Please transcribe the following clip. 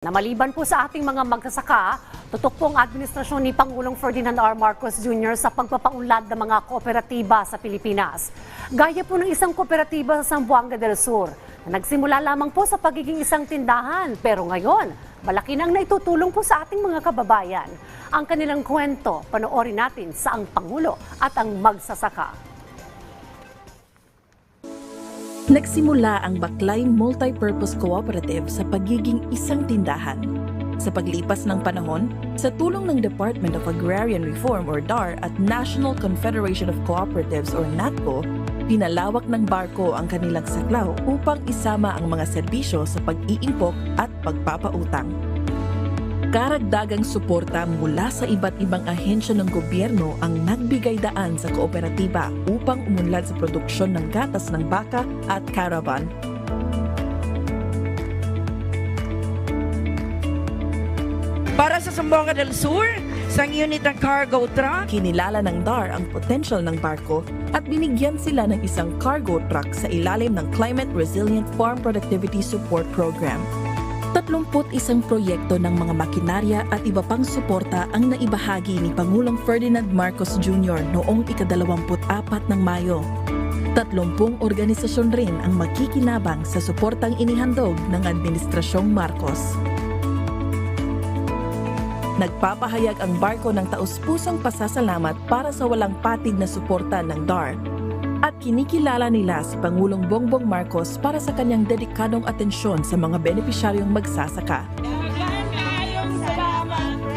Na maliban po sa ating mga magsasaka, tutok po ang administrasyon ni Pangulong Ferdinand R. Marcos Jr. sa pagpapaunlad ng mga kooperatiba sa Pilipinas. Gaya po ng isang kooperatiba sa Zamboanga del Sur na nagsimula lamang po sa pagiging isang tindahan pero ngayon, malaki nang naitutulong po sa ating mga kababayan. Ang kanilang kwento, panoorin natin sa ang Pangulo at ang magsasaka. Nagsimula ang Baklay Multipurpose Cooperative sa pagiging isang tindahan. Sa paglipas ng panahon, sa tulong ng Department of Agrarian Reform or DAR at National Confederation of Cooperatives or NATCO, pinalawak ng barko ang kanilang saklaw upang isama ang mga serbisyo sa pag-iimpok at pagpapautang. Karagdagang suporta mula sa iba't ibang ahensya ng gobyerno ang nagbigay daan sa kooperatiba upang umunlad sa produksyon ng gatas ng baka at caravan. Para sa Zamboanga del Sur, isang unit ng cargo truck, Kinilala ng DAR ang potential ng barko at binigyan sila ng isang cargo truck sa ilalim ng Climate Resilient Farm Productivity Support Program. 31 proyekto ng mga makinarya at iba pang suporta ang naibahagi ni Pangulong Ferdinand Marcos Jr. noong ikadalawamput-apat ng Mayo. 30 organisasyon rin ang makikinabang sa suportang inihandog ng Administrasyong Marcos. Nagpapahayag ang barko ng taus-pusong pasasalamat para sa walang patid na suporta ng DAR at kinikilala nila si Pangulong Bongbong Marcos para sa kanyang dedikadong atensyon sa mga benepisyaryong magsasaka. Dagan salamat